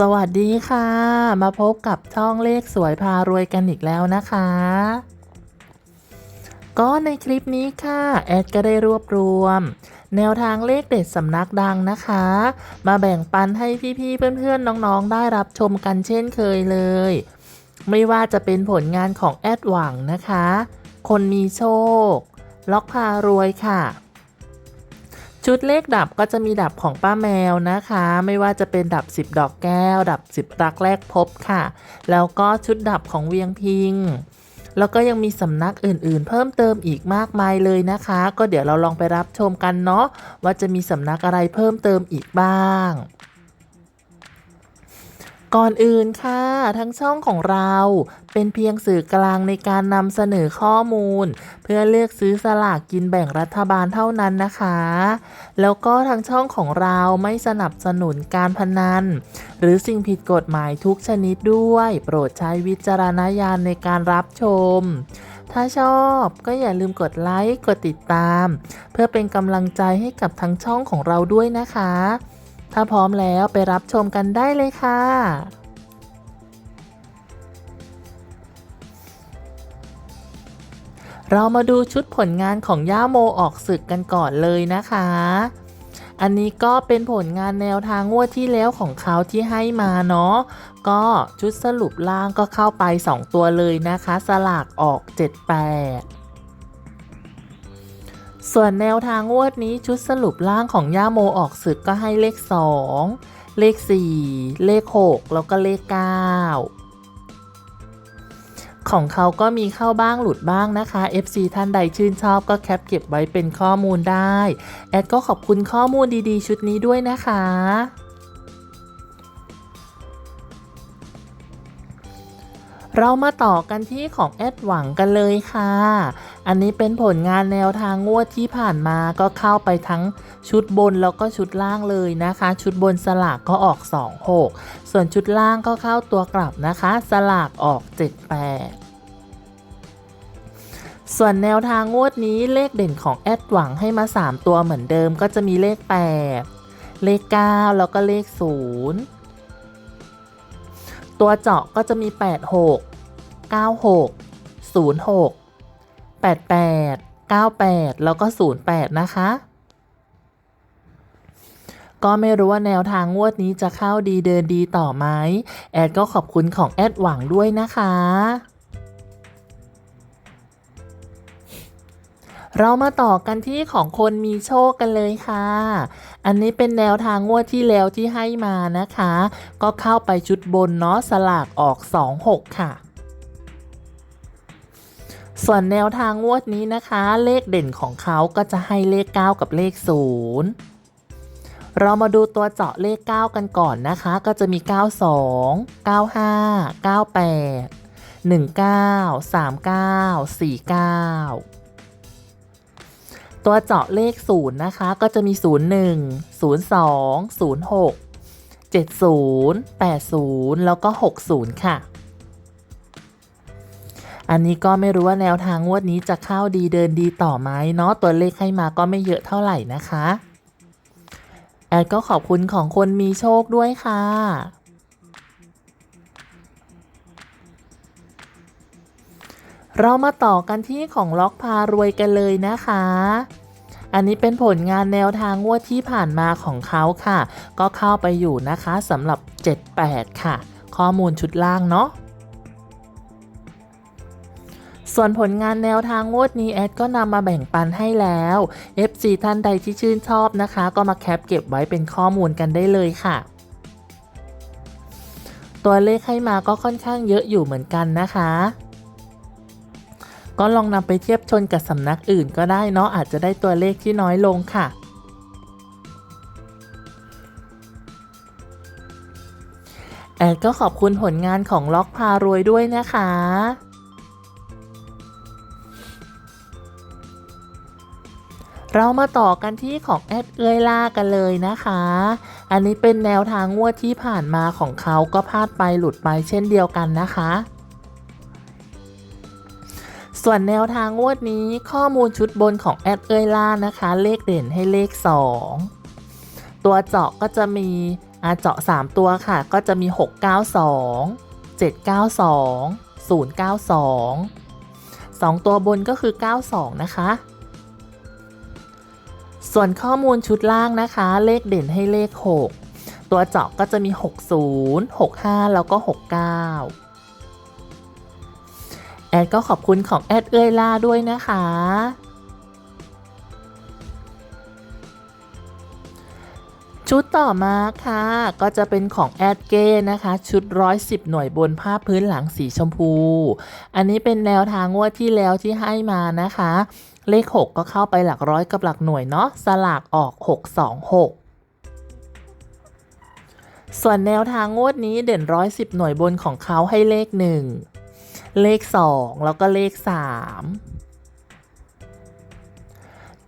สวัสดีค่ะ มาพบกับช่องเลขสวยพารวยกันอีกแล้วนะคะ ก็ในคลิปนี้ค่ะ แอดก็ได้รวบรวม แนวทางเลขเด็ดสำนักดังนะคะ มาแบ่งปันให้พี่ๆเพื่อนๆน้องๆ ได้รับชมกันเช่นเคยเลย ไม่ว่าจะเป็นผลงานของแอดหวังนะคะ คนมีโชค ล็อกพารวยค่ะ ชุดเลขดับก็จะมีดับของป้าแมวนะคะ ไม่ว่าจะเป็นดับ 10 ดอกแก้ว ดับ 10 รักแรกพบค่ะ แล้วก็ชุดดับของเวียงพิง แล้วก็ยังมีสำนักอื่นๆ เพิ่มเติมอีกมากมายเลยนะคะ ก็เดี๋ยวเราลองไปรับชมกันเนาะว่าจะมีสำนักอะไรเพิ่มเติมอีกบ้าง ก่อนอื่นค่ะ ทั้งช่องของเราเป็นเพียงสื่อกลางในการนำเสนอข้อมูล เพื่อเลือกซื้อสลากกินแบ่งรัฐบาลเท่านั้นนะคะ แล้วก็ทางช่องของเราไม่สนับสนุนการพนัน หรือสิ่งผิดกฎหมายทุกชนิดด้วย โปรดใช้วิจารณญาณในการรับชม ถ้าชอบก็อย่าลืมกดไลค์กดติดตาม เพื่อเป็นกำลังใจให้กับทางช่องของเราด้วยนะคะ ถ้าพร้อมแล้วไปรับชมกันได้เลยค่ะเรามาดูชุดผลงานของย่าโมออกศึกกันก่อนเลยนะคะ อันนี้ก็เป็นผลงานแนวทางงวดที่แล้วของเขาที่ให้มาเนาะ ก็ชุดสรุปล่างก็เข้าไป 2 ตัวเลยนะคะ สลากออก 78 ส่วนแนวทางงวดนี้ชุดสรุปล่างของย่าโมออกศึกก็ให้เลข 2 เลข 4 เลข 6 แล้วก็เลข 9 ของเขาก็มีเข้าบ้างหลุดบ้างนะคะ FC ท่านใดชื่นชอบก็แคปเก็บไว้เป็นข้อมูลได้ แอดก็ขอบคุณข้อมูลดีๆ ชุดนี้ด้วยนะคะ เรามาต่อกันที่ของแอดหวังกันเลยค่ะ อันนี้เป็นผลงานแนวทางงวดที่ผ่านมาก็เข้าไปทั้งชุดบนแล้วก็ชุดล่างเลยนะคะ ชุดบนสลากก็ออก 26 ส่วนชุดล่างก็เข้าตัวกลับนะคะ สลากออก 78ส่วนแนวทางงวดนี้เลขเด่นของแอดหวังให้มา 3 ตัวเหมือนเดิมก็จะมีเลข 8 เลข 9 แล้วก็เลข 0 ตัวเจาะก็จะมี 86 96 06 88 98 แล้วก็ 08 นะคะ ก็ไม่รู้ว่าแนวทางงวดนี้จะเข้าดีเดินดีต่อไหมแอดก็ขอบคุณของแอดหวังด้วยนะคะ เรามาต่อกันที่ของคนมีโชคกันเลยค่ะ อันนี้เป็นแนวทางงวดที่แล้วที่ให้มานะคะ ก็เข้าไปชุดบนเนาะสลากออก 26 ค่ะ ส่วนแนวทางงวดนี้นะคะ เลขเด่นของเขาก็จะให้เลข 9 กับเลข 0 เรามาดูตัวเจาะเลข 9 กันก่อนนะคะ ก็จะมี 92 95 98 19 39 49 ตัวเจาะเลข0นะคะ ก็จะมี 01 02 06 70 80 แล้วก็ 60 ค่ะ อันนี้ก็ไม่รู้ว่าแนวทางงวดนี้จะเข้าดีเดินดีต่อไหมเนาะตัวเลขให้มาก็ไม่เยอะเท่าไหร่นะคะ แอดก็ขอบคุณของคนมีโชคด้วยค่ะ เรามาต่อกันที่ของล็อกพารวยกันเลยนะคะ อันนี้เป็นผลงานแนวทางงวดที่ผ่านมาของเขาค่ะ ก็เข้าไปอยู่นะคะสำหรับ 78 ค่ะ ข้อมูลชุดล่างเนาะส่วนผลงานแนวทางงวดนี้แอดก็นำมาแบ่งปันให้แล้ว FC ท่านใดที่ชื่นชอบนะคะ ก็มาแคปเก็บไว้เป็นข้อมูลกันได้เลยค่ะ ตัวเลขให้มาก็ค่อนข้างเยอะอยู่เหมือนกันนะคะ ก็ลองนำไปเทียบชนกับสำนักอื่นก็ได้เนาะอาจจะได้ตัวเลขที่น้อยลงค่ะแอดก็ขอบคุณผลงานของล็อกพารวยด้วยนะคะ เรามาต่อกันที่ของแอดเอ้ยล่ากันเลยนะคะ อันนี้เป็นแนวทางงวดที่ผ่านมาของเขาก็พลาดไปหลุดไปเช่นเดียวกันนะคะ ส่วนแนวทางงวดนี้ข้อมูลชุดบนของแอดเอยล่านะคะ เลขเด่นให้เลข 2 ตัวเจาะก็จะมีอาเจาะ 3 ตัวค่ะ ก็จะมี 692 792 092 2 ตัวบนก็คือ 92 นะคะ ส่วนข้อมูลชุดล่างนะคะ เลขเด่นให้เลข 6 ตัวเจาะก็จะมี 60 65 แล้วก็ 69 ดก็ขอบคุณของแอดเอ้ยล่าด้วยนะคะ ชุดต่อมาค่ะ ก็จะเป็นของแอดเก้นะคะ ชุด 110 หน่วยบนผ้าพื้นหลังสีชมพู อันนี้เป็นแนวทางงวดที่แล้วที่ให้มานะคะ เลข 6 ก็เข้าไปหลักร้อยกับหลักหน่วยเนาะสลากออก 626ส่วนแนวทางงวดนี้เด่น110หน่วยบนของเขาให้เลข1 เลข 2 แล้วก็เลข 3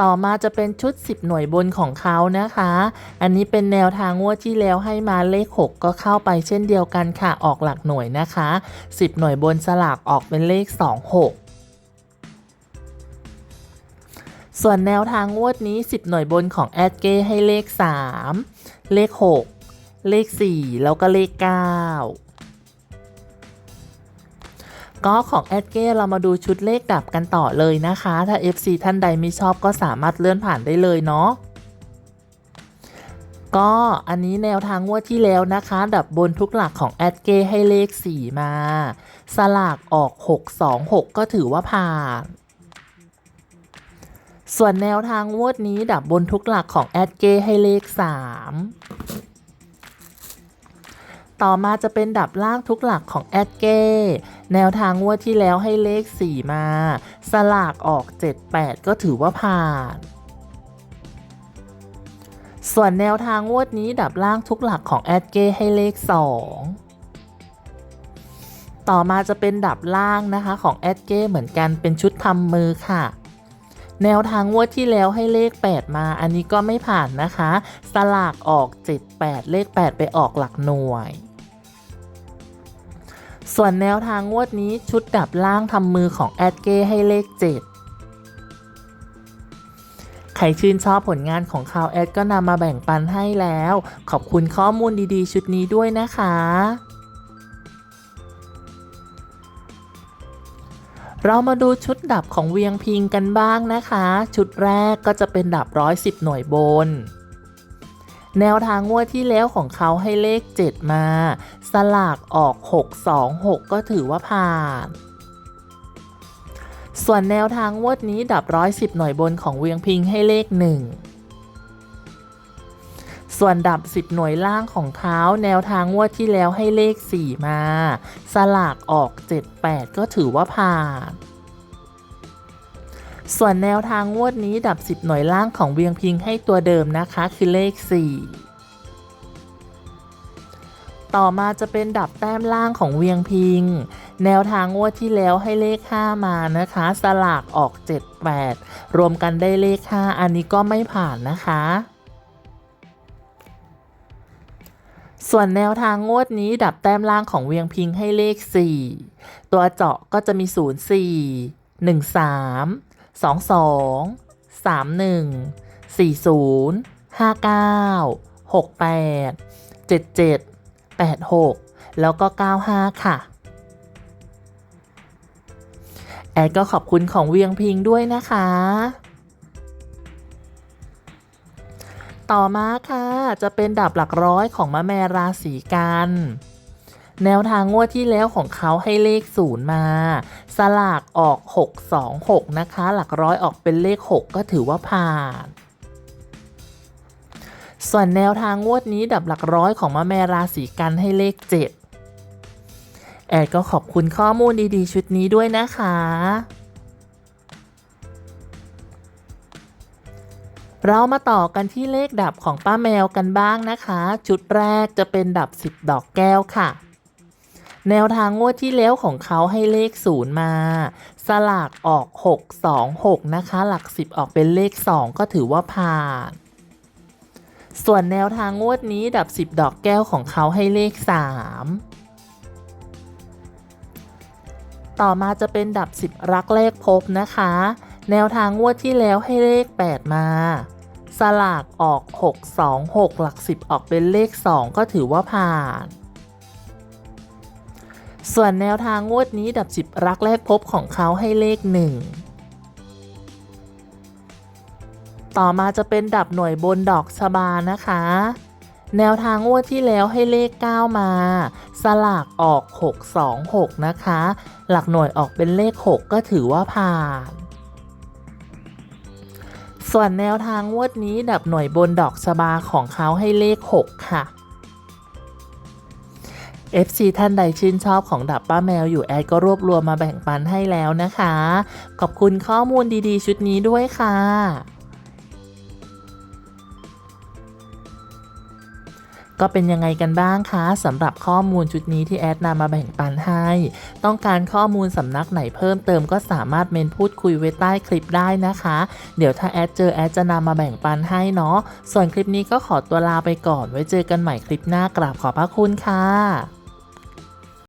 ต่อมาจะเป็นชุด 10 หน่วยบนของเขานะคะ อันนี้เป็นแนวทางงวดที่แล้วให้มาเลข 6 ก็เข้าไปเช่นเดียวกันค่ะ ออกหลักหน่วยนะคะ 10 หน่วยบนสลากออกเป็นเลข 26ส่วนแนวทางงวดนี้ 10 หน่วยบนของแอดเก้ให้เลข 3 เลข 6 เลข 4 แล้วก็เลข 9 ก็ของแอดเก้เรามาดูชุดเลขดับกันต่อเลยนะคะ ถ้า FC ท่านใดไม่ชอบก็สามารถเลื่อนผ่านได้เลยเนาะก็อันนี้แนวทางงวดที่แล้วนะคะ ดับบนทุกหลักของแอดเก้ให้เลข 4 มา สลากออก 626 ก็ถือว่าผ่านส่วนแนวทางงวดนี้ดับบนทุกหลักของแอดเก้ให้เลข 3 ต่อมาจะเป็นดับล่างทุกหลักของแอดเก้ แนวทางงวดที่แล้วให้เลข 4 มา สลากออก 78 ก็ถือว่าผ่าน ส่วนแนวทางงวดนี้ดับล่างทุกหลักของแอดเก้ให้เลข 2ต่อมาจะเป็นดับล่างนะคะของแอดเก้เหมือนกันเป็นชุดทำมือค่ะ แนวทางงวดที่แล้วให้เลข 8 มา อันนี้ก็ไม่ผ่านนะคะ สลากออก 78 เลข 8 ไปออกหลักหน่วย ส่วนแนวทางงวดนี้ชุดดับล่างทำมือของแอดเก้ให้เลข 7ใครชื่นชอบผลงานของเขาแอดก็นำมาแบ่งปันให้แล้ว ขอบคุณข้อมูลดีๆ ชุดนี้ด้วยนะคะ เรามาดูชุดดับของเวียงพิงกันบ้างนะคะ ชุดแรกก็จะเป็นดับ 110 หน่วยบน แนวทางงวดที่แล้วของเขาให้เลข 7 มา สลากออก 626 ก็ถือว่าผ่านส่วนแนวทางงวดนี้ดับ 110 หน่วยบนของเวียงพิงให้เลข 1 ส่วนดับ 10 หน่วยล่างของเขาแนวทางงวดที่แล้วให้เลข 4 มา สลากออก 78 ก็ถือว่าผ่านส่วนแนวทางงวดนี้ดับ 10 หน่วยล่างของเวียงพิงให้ตัวเดิมนะคะคือเลข 4 ต่อมาจะเป็นดับแต้มล่างของเวียงพิง แนวทางงวดที่แล้วให้เลข 5 มานะคะ สลากออก 78 รวมกันได้เลข 5 อันนี้ก็ไม่ผ่านนะคะ ส่วนแนวทางงวดนี้ดับแต้มล่างของเวียงพิงให้เลข 4 ตัวเจาะก็จะมี 0 4 1 3 2 2 3 1 4 0 5 9 6 8 7 7 8 6 แล้วก็ 95 ค่ะ แอดก็ขอบคุณของเวียงพิงด้วยนะคะ ต่อมาค่ะ จะเป็นดับหลักร้อยของมะแมราศีกันแนวทางงวดที่แล้วของเขาให้เลขศูนย์มา สลากออก 626 นะคะ หลักร้อยออกเป็นเลข 6 ก็ถือว่าผ่าน ส่วนแนวทางงวดนี้ดับหลักร้อยของมะแมราศีกันให้เลข 7 แอดก็ขอบคุณข้อมูลดีๆ ชุดนี้ด้วยนะคะ เรามาต่อกันที่เลขดับของป้าแมวกันบ้างนะคะ จุดแรกจะเป็นดับ 10 ดอกแก้วค่ะ แนวทางงวดที่แล้วของเขาให้เลข0มา สลากออก 626 นะคะ หลัก 10 ออกเป็นเลข 2 ก็ถือว่าผ่านส่วนแนวทางงวดนี้ดับ 10 ดอกแก้วของเขาให้เลข 3 ต่อมาจะเป็นดับ 10 รักเลขพบนะคะ แนวทางงวดที่แล้วให้เลข 8 มา สลากออก 6 2 6 หลัก 10 ออกเป็นเลข 2 ก็ถือว่าผ่าน ส่วนแนวทางงวดนี้ดับ 10 รักแรกพบของเขาให้เลข 1 ต่อมาจะเป็นดับหน่วยบนดอกชบานะคะ แนวทางงวดที่แล้วให้เลข 9 มา สลากออก 626 นะคะ หลักหน่วยออกเป็นเลข 6 ก็ถือว่าผ่าน ส่วนแนวทางงวดนี้ดับหน่วยบนดอกสบาของเขาให้เลข 6 ค่ะ FC ท่านใดชื่นชอบของดับป้าแมวอยู่แอดก็รวบรวมมาแบ่งปันให้แล้วนะคะ ขอบคุณข้อมูลดีๆ ชุดนี้ด้วยค่ะ ก็เป็นยังไงกันบ้างคะสำหรับข้อมูลชุดนี้ที่แอดนำมาแบ่งปันให้ ต้องการข้อมูลสำนักไหนเพิ่มเติมก็สามารถเมนพูดคุยไว้ใต้คลิปได้นะคะ เดี๋ยวถ้าแอดเจอแอดจะนำมาแบ่งปันให้เนาะส่วนคลิปนี้ก็ขอตัวลาไปก่อนไว้เจอกันใหม่คลิปหน้ากราบขอบพระคุณค่ะ